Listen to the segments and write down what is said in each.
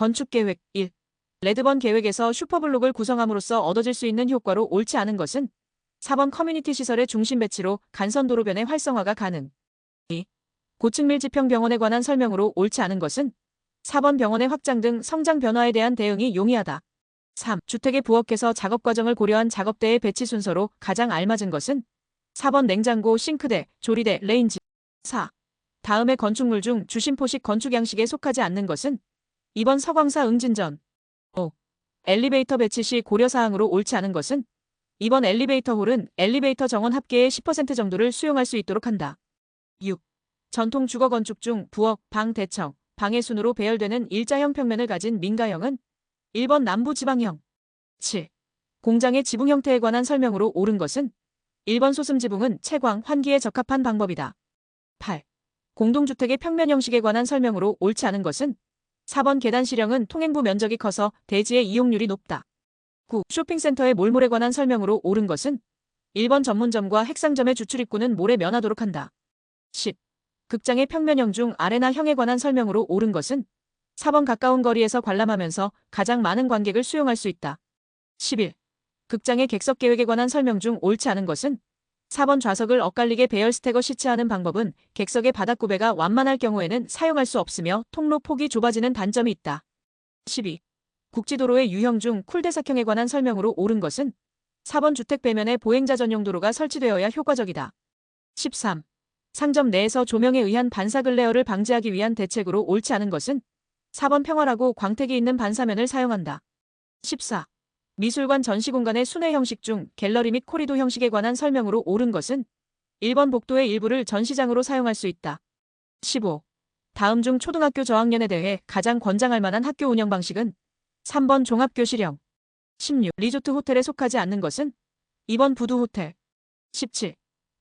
건축계획 1. 레드번 계획에서 슈퍼블록을 구성함으로써 얻어질 수 있는 효과로 옳지 않은 것은 4번 커뮤니티 시설의 중심 배치로 간선도로변의 활성화가 가능. 2. 고층 밀집형 병원에 관한 설명으로 옳지 않은 것은 4번 병원의 확장 등 성장 변화에 대한 대응이 용이하다. 3. 주택의 부엌에서 작업 과정을 고려한 작업대의 배치 순서로 가장 알맞은 것은 4번 냉장고, 싱크대, 조리대, 레인지. 4. 다음의 건축물 중 주심포식 건축 양식에 속하지 않는 것은 2번 서광사 응진전. 5. 엘리베이터 배치 시 고려사항으로 옳지 않은 것은 2번 엘리베이터 홀은 엘리베이터 정원 합계의 10% 정도를 수용할 수 있도록 한다. 6. 전통 주거 건축 중 부엌, 방 대청, 방의 순으로 배열되는 일자형 평면을 가진 민가형은 1번 남부 지방형. 7. 공장의 지붕 형태에 관한 설명으로 옳은 것은 1번 소슴 지붕은 채광, 환기에 적합한 방법이다. 8. 공동주택의 평면 형식에 관한 설명으로 옳지 않은 것은 4번 계단 실형은 통행부 면적이 커서 대지의 이용률이 높다. 9. 쇼핑센터의 몰몰에 관한 설명으로 옳은 것은 1번 전문점과 핵상점의 주출입구는 몰에 면하도록 한다. 10. 극장의 평면형 중 아레나형에 관한 설명으로 옳은 것은 4번 가까운 거리에서 관람하면서 가장 많은 관객을 수용할 수 있다. 11. 극장의 객석 계획에 관한 설명 중 옳지 않은 것은 4번 좌석을 엇갈리게 배열 스태거 시치하는 방법은 객석의 바닥 구배가 완만할 경우에는 사용할 수 없으며 통로 폭이 좁아지는 단점이 있다. 12. 국지도로의 유형 중 쿨대삭형에 관한 설명으로 옳은 것은 4번 주택 배면에 보행자 전용 도로가 설치되어야 효과적이다. 13. 상점 내에서 조명에 의한 반사 글레어를 방지하기 위한 대책으로 옳지 않은 것은 4번 평활하고 광택이 있는 반사면을 사용한다. 14. 미술관 전시 공간의 순회 형식 중 갤러리 및 코리도 형식에 관한 설명으로 옳은 것은 1번 복도의 일부를 전시장으로 사용할 수 있다. 15. 다음 중 초등학교 저학년에 대해 가장 권장할 만한 학교 운영 방식은 3번 종합교 실형. 16. 리조트 호텔에 속하지 않는 것은 2번 부두 호텔. 17.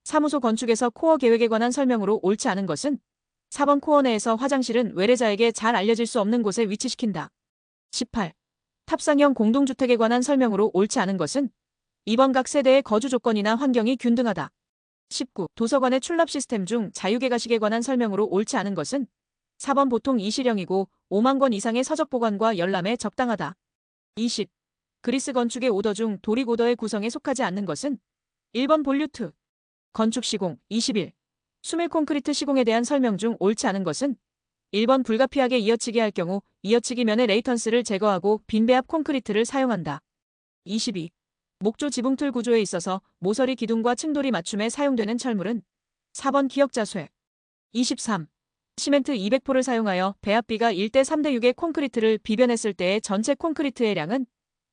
사무소 건축에서 코어 계획에 관한 설명으로 옳지 않은 것은 4번 코어 내에서 화장실은 외래자에게 잘 알려질 수 없는 곳에 위치시킨다. 18. 탑상형 공동주택에 관한 설명으로 옳지 않은 것은 2번 각 세대의 거주 조건이나 환경이 균등하다. 19. 도서관의 출납 시스템 중 자유계가식에 관한 설명으로 옳지 않은 것은 4번 보통 이실형이고 5만 권 이상의 서적 보관과 열람에 적당하다. 20. 그리스 건축의 오더 중 도릭 오더의 구성에 속하지 않는 것은 1번 볼류트. 건축 시공 21. 수밀 콘크리트 시공에 대한 설명 중 옳지 않은 것은 1번 불가피하게 이어치기 할 경우 이어치기 면의 레이턴스를 제거하고 빈배합 콘크리트를 사용한다. 22. 목조 지붕틀 구조에 있어서 모서리 기둥과 층돌이 맞춤에 사용되는 철물은 4번 기역자쇠. 23. 시멘트 200포를 사용하여 배합비가 1대 3대 6의 콘크리트를 비벼냈을 때의 전체 콘크리트의 양은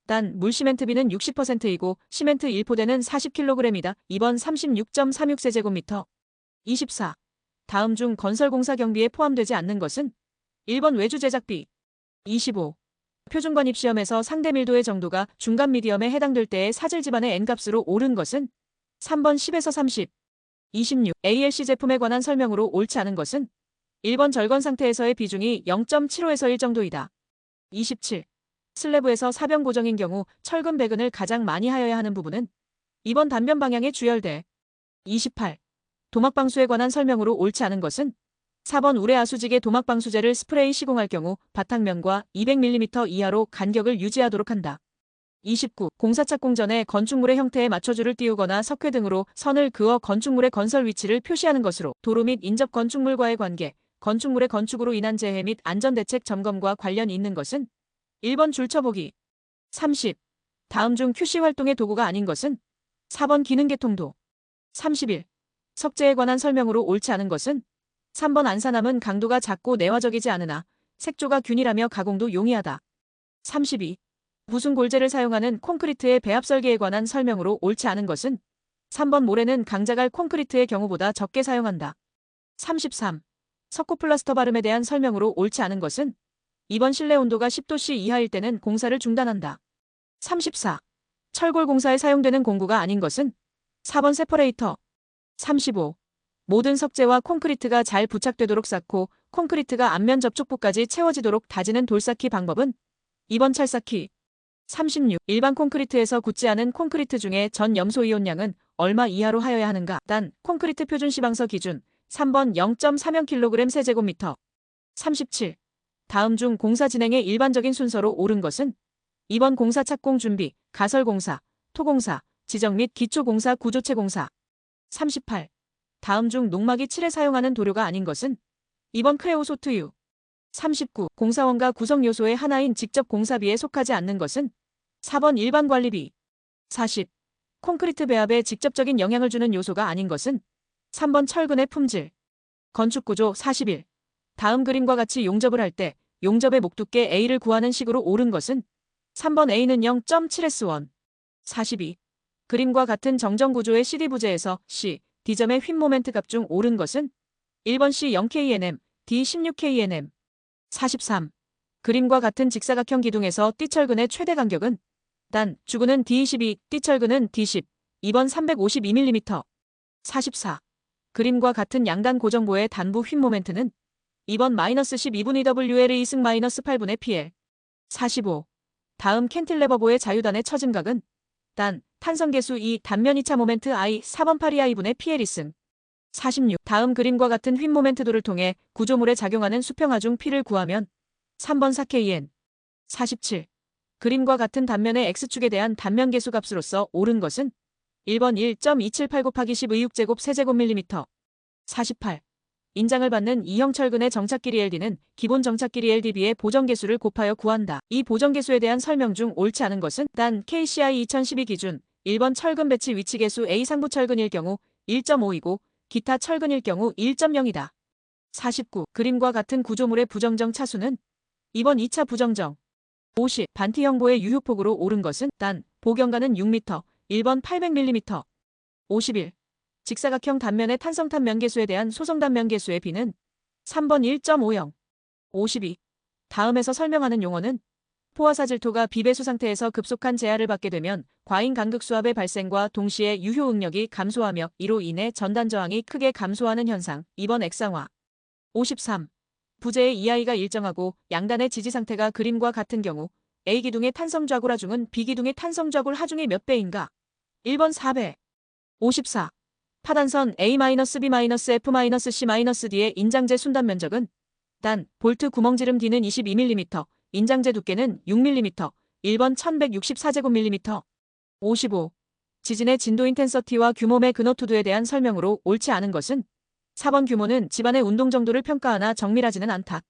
단 물시멘트비는 60%이고 시멘트 1포대는 40kg이다. 2번 36.36세제곱미터. 24. 다음 중 건설공사 경비에 포함되지 않는 것은 1번 외주 제작비 25. 표준관 입시험에서 상대 밀도의 정도가 중간 미디엄에 해당될 때의 사질 지반의 n값으로 옳은 것은 3번 10에서 30. 26. ALC 제품에 관한 설명으로 옳지 않은 것은 1번 절건 상태에서의 비중이 0.75에서 1 정도이다. 27. 슬래브에서 사변 고정인 경우 철근 배근을 가장 많이 하여야 하는 부분은 2번 단변 방향의 주열대. 28. 도막방수에 관한 설명으로 옳지 않은 것은 4번 우레아수직의 도막방수제를 스프레이 시공할 경우 바탕면과 200mm 이하로 간격을 유지하도록 한다. 29. 공사 착공 전에 건축물의 형태에 맞춰줄을 띄우거나 석회 등으로 선을 그어 건축물의 건설 위치를 표시하는 것으로 도로 및 인접 건축물과의 관계, 건축물의 건축으로 인한 재해 및 안전대책 점검과 관련 있는 것은 1번 줄쳐보기. 30. 다음 중 QC 활동의 도구가 아닌 것은 4번 기능계통도. 31. 석재에 관한 설명으로 옳지 않은 것은 3번 안산함은 강도가 작고 내화적이지 않으나 색조가 균일하며 가공도 용이하다. 32. 무슨 골재를 사용하는 콘크리트의 배합 설계에 관한 설명으로 옳지 않은 것은 3번 모래는 강자갈 콘크리트의 경우보다 적게 사용한다. 33. 석고 플라스터 바름에 대한 설명으로 옳지 않은 것은 2번 실내 온도가 10도씨 이하일 때는 공사를 중단한다. 34. 철골 공사에 사용되는 공구가 아닌 것은 4번 세퍼레이터. 35. 모든 석재와 콘크리트가 잘 부착되도록 쌓고 콘크리트가 앞면 접촉부까지 채워지도록 다지는 돌쌓기 방법은 2번 찰쌓기. 36. 일반 콘크리트에서 굳지 않은 콘크리트 중에 전 염소 이온량은 얼마 이하로 하여야 하는가? 단 콘크리트 표준 시방서 기준 3번 0.3형 kg 세제곱미터. 37. 다음 중 공사 진행의 일반적인 순서로 옳은 것은 2번 공사 착공 준비, 가설 공사, 토공사, 지정 및 기초 공사 구조체 공사. 38. 다음 중 농막이 칠에 사용하는 도료가 아닌 것은 2번 크레오소트유. 39. 공사원과 구성 요소의 하나인 직접 공사비에 속하지 않는 것은 4번 일반 관리비. 40. 콘크리트 배합에 직접적인 영향을 주는 요소가 아닌 것은 3번 철근의 품질. 건축구조 41. 다음 그림과 같이 용접을 할 때 용접의 목두께 A를 구하는 식으로 옳은 것은 3번 A는 0.7S1. 42. 그림과 같은 정정 구조의 CD 부재에서 C, D점의 휜 모멘트 값중 옳은 것은 1번 C 0KNM, D 16KNM. 43. 그림과 같은 직사각형 기둥에서 띠철근의 최대 간격은 단, 주근은 D22, 띠철근은 D10, 2번 352mm. 44. 그림과 같은 양단 고정부의 단부 휜 모멘트는 2번 마이너스 12분의 WL 2승 마이너스 8분의 PL. 45. 다음 캔틸레버보의 자유단의 처짐각은 단, 탄성계수 2, 단면 2차 모멘트 I, 4번 8이I분의 PL 2승. 46. 다음 그림과 같은 휜 모멘트도를 통해 구조물에 작용하는 수평하 중 P를 구하면 3번 4KN. 47. 그림과 같은 단면의 X축에 대한 단면 계수 값으로서 옳은 것은 1번 1.278 곱하기 10 의육제곱 세제곱 밀리미터. 48. 인장을 받는 이형 철 근의 정착끼리 LD는 기본 정착끼리 LDB의 보정계수를 곱하여 구한다. 이 보정계수에 대한 설명 중 옳지 않은 것은 단 KCI 2012 기준 1번 철근 배치 위치계수 A 상부 철근일 경우 1.5이고 기타 철근일 경우 1.0이다. 49. 그림과 같은 구조물의 부정정 차수는 2번 2차 부정정. 50. 반티 형보의 유효폭으로 옳은 것은 단 보경가는 6m, 1번 800mm. 51. 직사각형 단면의 탄성탄 면계수에 대한 소성단 면계수의 비는 3번 1.50. 52. 다음에서 설명하는 용어는 포화사질토가 비배수 상태에서 급속한 제하를 받게 되면 과잉 간극수압의 발생과 동시에 유효 응력이 감소하며 이로 인해 전단 저항이 크게 감소하는 현상. 2번 액상화. 53. 부재의 EI가 일정하고 양단의 지지 상태가 그림과 같은 경우 A 기둥의 탄성 좌굴 하중은 B 기둥의 탄성 좌굴 하중의 몇 배인가? 1번 4배. 54. 파단선 A-B-F-C-D의 인장재 순단 면적은 단 볼트 구멍 지름 D는 22mm, 인장재 두께는 6mm, 1번 1164제곱밀리미터. 55. 지진의 진도 인텐서티와 규모의 근어투두에 대한 설명으로 옳지 않은 것은 4번 규모는 집안의 운동 정도를 평가하나 정밀하지는 않다.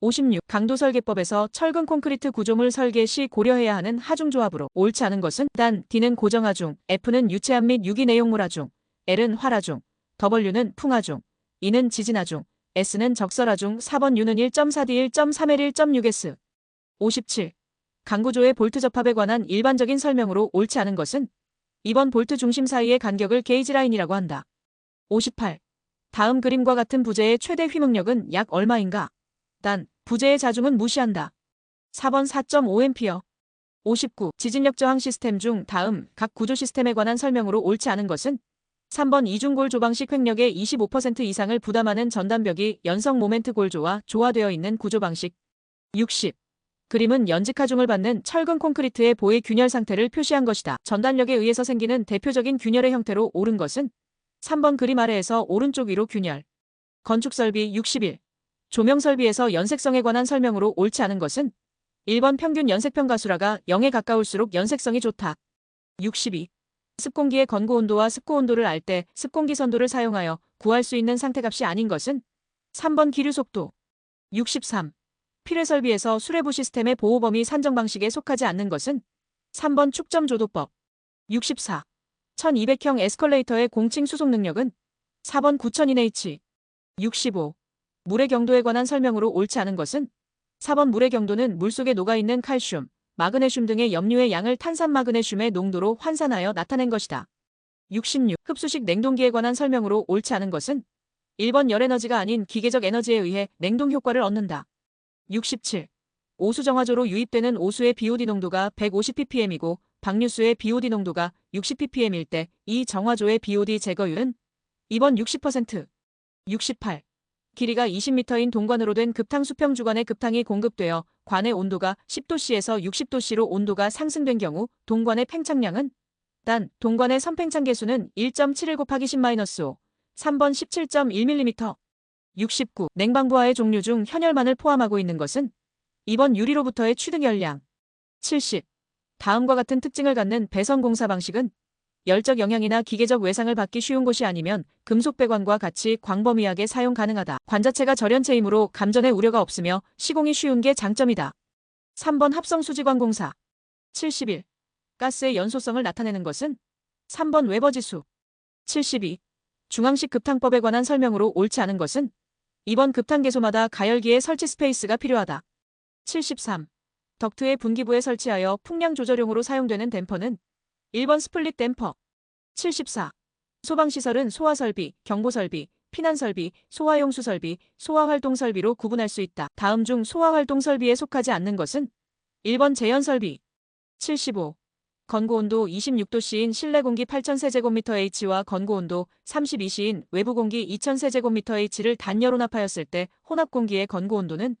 56. 강도 설계법에서 철근 콘크리트 구조물 설계 시 고려해야 하는 하중 조합으로 옳지 않은 것은 단 D는 고정하중, F는 유체함 및 유기 내용물 하중, L은 활하중, W는 풍하중, E는 지진하중, S는 적설하중, 4번 U는 1.4D 1.3L 1.6S. 57. 강구조의 볼트 접합에 관한 일반적인 설명으로 옳지 않은 것은 2번 볼트 중심 사이의 간격을 게이지 라인이라고 한다. 58. 다음 그림과 같은 부재의 최대 휘응력은 약 얼마인가? 단, 부재의 자중은 무시한다. 4번 4.5A. 59. 지진력 저항 시스템 중 다음 각 구조 시스템에 관한 설명으로 옳지 않은 것은 3번 이중골 조 방식 횡력의 25% 이상을 부담하는 전단벽이 연성 모멘트 골조와 조화되어 있는 구조 방식. 60. 그림은 연직 하중을 받는 철근 콘크리트의 보의 균열 상태를 표시한 것이다. 전단력에 의해서 생기는 대표적인 균열의 형태로 옳은 것은 3번 그림 아래에서 오른쪽 위로 균열. 건축설비 61. 조명설비에서 연색성에 관한 설명으로 옳지 않은 것은 1번 평균 연색평가수라가 0에 가까울수록 연색성이 좋다. 62. 습공기의 건고 온도와 습고 온도를 알 때 습공기 선도를 사용하여 구할 수 있는 상태값이 아닌 것은 3번 기류 속도. 63. 필회 설비에서 수레부 시스템의 보호 범위 산정 방식에 속하지 않는 것은 3번 축점 조도법. 64. 1200형 에스컬레이터의 공칭 수속 능력은 4번 9000인H. 65. 물의 경도에 관한 설명으로 옳지 않은 것은 4번 물의 경도는 물속에 녹아있는 칼슘, 마그네슘 등의 염류의 양을 탄산 마그네슘의 농도로 환산하여 나타낸 것이다. 66. 흡수식 냉동기에 관한 설명으로 옳지 않은 것은 1번 열에너지가 아닌 기계적 에너지에 의해 냉동 효과를 얻는다. 67. 오수 정화조로 유입되는 오수의 BOD 농도가 150ppm이고 방류수의 BOD 농도가 60ppm일 때 이 정화조의 BOD 제거율은 2번 60%. 68. 길이가 20m인 동관으로 된 급탕 수평 주관에 급탕이 공급되어 관의 온도가 10도씨에서 60도씨로 온도가 상승된 경우 동관의 팽창량은 단 동관의 선팽창 계수는 1.71 곱하기 10-5, 3번 17.1mm. 69. 냉방부하의 종류 중 현열만을 포함하고 있는 것은 2번 유리로부터의 취득 열량. 70. 다음과 같은 특징을 갖는 배선 공사 방식은 열적 영향이나 기계적 외상을 받기 쉬운 곳이 아니면 금속 배관과 같이 광범위하게 사용 가능하다. 관 자체가 절연체이므로 감전의 우려가 없으며 시공이 쉬운 게 장점이다. 3번 합성 수지관 공사. 71. 가스의 연소성을 나타내는 것은 3번 웨버 지수. 72. 중앙식 급탕법에 관한 설명으로 옳지 않은 것은 2번 급탕 개소마다 가열기의 설치 스페이스가 필요하다. 73. 덕트의 분기부에 설치하여 풍량 조절용으로 사용되는 댐퍼는 1번 스플릿 댐퍼. 74. 소방시설은 소화설비, 경보설비, 피난설비, 소화용수 설비, 소화활동 설비로 구분할 수 있다. 다음 중 소화활동 설비에 속하지 않는 것은 1번 제연설비. 75. 건고온도 26도씨인 실내 공기 8000세제곱미터/H와 건고온도 32시인 외부 공기 2000세제곱미터/H를 단열 혼합하였을 때 혼합 공기의 건고온도는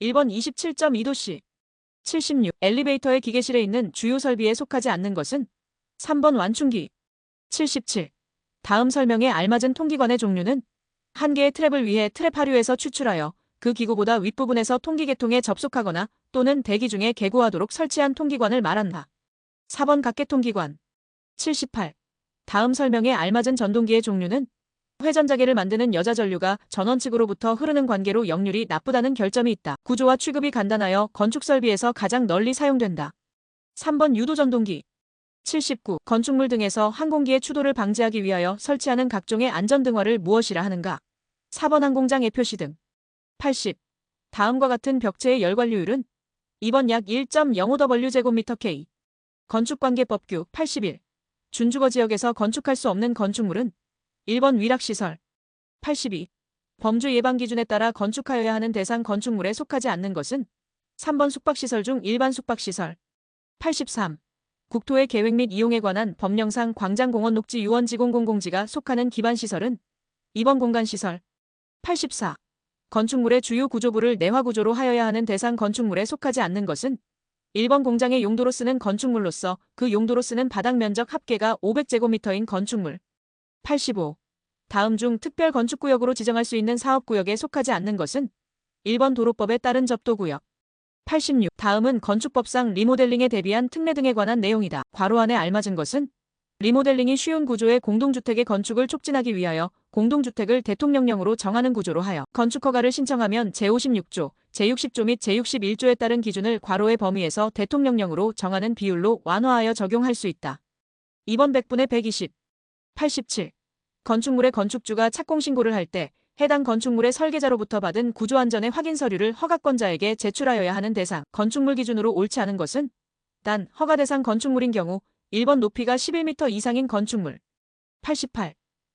1번 27.2도씨. 76. 엘리베이터의 기계실에 있는 주요 설비에 속하지 않는 것은 3번 완충기. 77. 다음 설명에 알맞은 통기관의 종류는 한 개의 트랩을 위해 트랩 하류에서 추출하여 그 기구보다 윗부분에서 통기계통에 접속하거나 또는 대기 중에 개고하도록 설치한 통기관을 말한다. 4번 각계통기관. 78. 다음 설명에 알맞은 전동기의 종류는 회전자개를 만드는 여자 전류가 전원 측으로부터 흐르는 관계로 역률이 나쁘다는 결점이 있다. 구조와 취급이 간단하여 건축 설비에서 가장 널리 사용된다. 3번 유도 전동기. 79. 건축물 등에서 항공기의 추돌을 방지하기 위하여 설치하는 각종의 안전등화를 무엇이라 하는가? 4번 항공장 애표시 등. 80. 다음과 같은 벽체의 열관료율은 2번 약 1.05W 제곱미터 K. 건축관계법규 81. 준주거 지역에서 건축할 수 없는 건축물은 1번 위락시설. 82. 범주 예방 기준에 따라 건축하여야 하는 대상 건축물에 속하지 않는 것은 3번 숙박시설 중 일반 숙박시설. 83. 국토의 계획 및 이용에 관한 법령상 광장공원 녹지 유원지 공공공지가 속하는 기반시설은 2번 공간시설. 84. 건축물의 주요 구조부를 내화구조로 하여야 하는 대상 건축물에 속하지 않는 것은 1번 공장의 용도로 쓰는 건축물로서 그 용도로 쓰는 바닥 면적 합계가 500제곱미터인 건축물. 85. 다음 중 특별 건축구역으로 지정할 수 있는 사업구역에 속하지 않는 것은 1번 도로법에 따른 접도구역. 86. 다음은 건축법상 리모델링에 대비한 특례 등에 관한 내용이다. 괄호 안에 알맞은 것은 리모델링이 쉬운 구조의 공동주택의 건축을 촉진하기 위하여 공동주택을 대통령령으로 정하는 구조로 하여 건축허가를 신청하면 제56조, 제60조 및 제61조에 따른 기준을 괄호의 범위에서 대통령령으로 정하는 비율로 완화하여 적용할 수 있다. 2번 100분의 120. 87. 건축물의 건축주가 착공신고를 할 때 해당 건축물의 설계자로부터 받은 구조안전의 확인 서류를 허가권자에게 제출하여야 하는 대상, 건축물 기준으로 옳지 않은 것은 단 허가 대상 건축물인 경우 1번 높이가 11m 이상인 건축물. 88.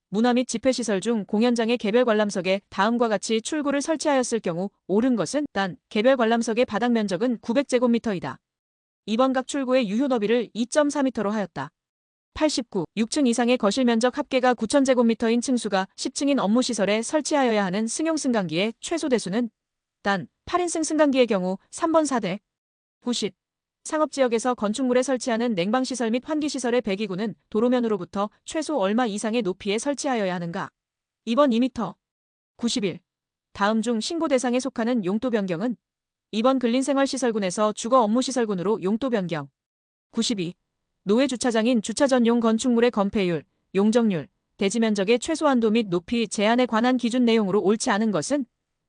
문화 및 집회시설 중 공연장의 개별 관람석에 다음과 같이 출구를 설치하였을 경우 옳은 것은 단 개별 관람석의 바닥 면적은 900제곱미터이다. 2번 각 출구의 유효 너비를 2.4m로 하였다. 89. 6층 이상의 거실 면적 합계가 9,000제곱미터인 층수가 10층인 업무시설에 설치하여야 하는 승용 승강기의 최소 대수는 단 8인승 승강기의 경우 3번 4대 90. 상업지역에서 건축물에 설치하는 냉방시설 및 환기시설의 배기구는 도로면으로부터 최소 얼마 이상의 높이에 설치하여야 하는가? 2번 2m. 91. 다음 중 신고 대상에 속하는 용도 변경은 2번 근린생활시설군에서 주거 업무시설군으로 용도 변경. 92. 노회 주차장인 주차 전용 건축물의 건폐율, 용적률, 대지 면적의 최소 한도 및 높이 제한에 관한 기준 내용으로 옳지 않은 것은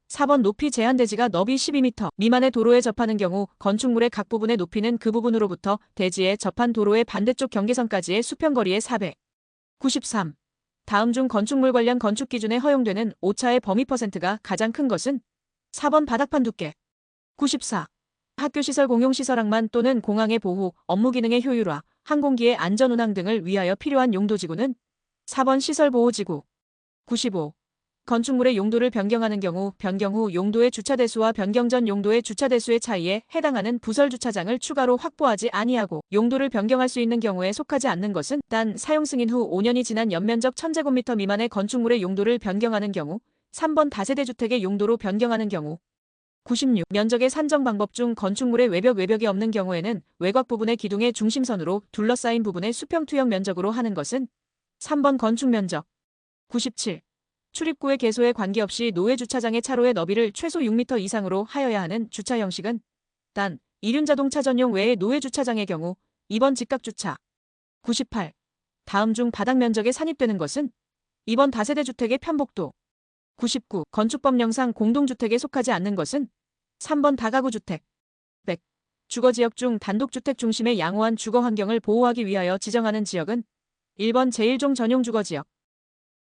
4번 높이 제한 대지가 너비 12m 미만의 도로에 접하는 경우 건축물의 각 부분의 높이는 그 부분으로부터 대지에 접한 도로의 반대쪽 경계선까지의 수평거리의 4배. 93. 다음 중 건축물 관련 건축 기준에 허용되는 오차의 범위 퍼센트가 가장 큰 것은 4번 바닥판 두께. 94. 학교시설 공용시설항만 또는 공항의 보호, 업무 기능의 효율화, 항공기의 안전 운항 등을 위하여 필요한 용도지구는 4번 시설보호지구. 95. 건축물의 용도를 변경하는 경우 변경 후 용도의 주차대수와 변경 전 용도의 주차대수의 차이에 해당하는 부설 주차장을 추가로 확보하지 아니하고 용도를 변경할 수 있는 경우에 속하지 않는 것은 단 사용 승인 후 5년이 지난 연면적 1000제곱미터 미만의 건축물의 용도를 변경하는 경우 3번 다세대 주택의 용도로 변경하는 경우 96. 면적의 산정 방법 중 건축물의 외벽 외벽이 없는 경우에는 외곽 부분의 기둥의 중심선으로 둘러싸인 부분의 수평 투영 면적으로 하는 것은 3번 건축 면적 97. 출입구의 개소에 관계없이 노외 주차장의 차로의 너비를 최소 6m 이상으로 하여야 하는 주차 형식은 단 이륜자동차 전용 외의 노외 주차장의 경우 2번 직각주차 98. 다음 중 바닥 면적에 산입되는 것은 2번 다세대 주택의 편복도 99. 건축법령상 공동주택에 속하지 않는 것은 3번 다가구 주택 100. 주거지역 중 단독주택 중심의 양호한 주거 환경을 보호하기 위하여 지정하는 지역은 1번 제1종 전용 주거지역